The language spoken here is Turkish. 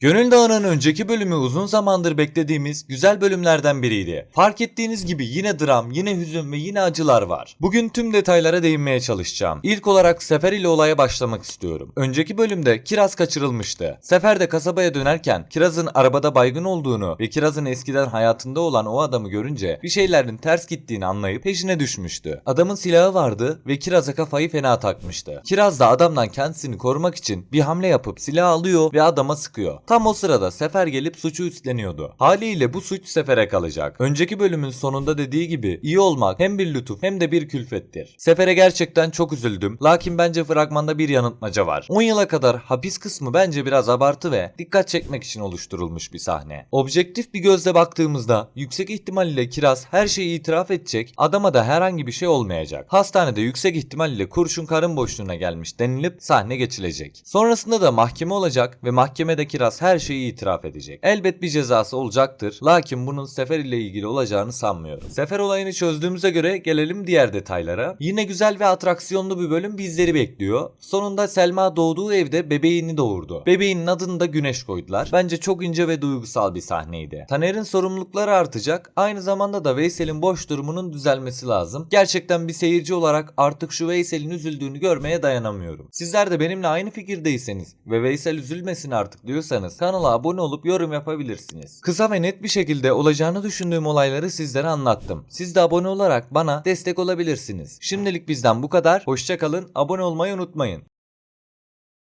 Gönül Dağı'nın önceki bölümü uzun zamandır beklediğimiz güzel bölümlerden biriydi. Fark ettiğiniz gibi yine dram, yine hüzün ve yine acılar var. Bugün tüm detaylara değinmeye çalışacağım. İlk olarak Sefer ile olaya başlamak istiyorum. Önceki bölümde Kiraz kaçırılmıştı. Sefer de kasabaya dönerken Kiraz'ın arabada baygın olduğunu ve Kiraz'ın eskiden hayatında olan o adamı görünce bir şeylerin ters gittiğini anlayıp peşine düşmüştü. Adamın silahı vardı ve Kiraz'a kafayı fena takmıştı. Kiraz da adamdan kendisini korumak için bir hamle yapıp silah alıyor ve adama sıkıyor. Tam o sırada Sefer gelip suçu üstleniyordu. Haliyle bu suç Sefer'e kalacak. Önceki bölümün sonunda dediği gibi iyi olmak hem bir lütuf hem de bir külfettir. Sefer'e gerçekten çok üzüldüm. Lakin bence fragmanda bir yanıltmaca var. 10 yıla kadar hapis kısmı bence biraz abartı ve dikkat çekmek için oluşturulmuş bir sahne. Objektif bir gözle baktığımızda yüksek ihtimal ile Kiraz her şeyi itiraf edecek, adama da herhangi bir şey olmayacak. Hastanede yüksek ihtimal ile kurşun karın boşluğuna gelmiş denilip sahne geçilecek. Sonrasında da mahkeme olacak ve mahkemede Kiraz her şeyi itiraf edecek. Elbet bir cezası olacaktır. Lakin bunun Sefer ile ilgili olacağını sanmıyorum. Sefer olayını çözdüğümüze göre gelelim diğer detaylara. Yine güzel ve atraksiyonlu bir bölüm bizleri bekliyor. Sonunda Selma doğduğu evde bebeğini doğurdu. Bebeğinin adını da Güneş koydular. Bence çok ince ve duygusal bir sahneydi. Taner'in sorumlulukları artacak. Aynı zamanda da Veysel'in boş durumunun düzelmesi lazım. Gerçekten bir seyirci olarak artık şu Veysel'in üzüldüğünü görmeye dayanamıyorum. Sizler de benimle aynı fikirdeyseniz ve Veysel üzülmesin artık diyorsanız kanala abone olup yorum yapabilirsiniz. Kısa ve net bir şekilde olacağını düşündüğüm olayları sizlere anlattım. Siz de abone olarak bana destek olabilirsiniz. Şimdilik bizden bu kadar. Hoşçakalın. Abone olmayı unutmayın.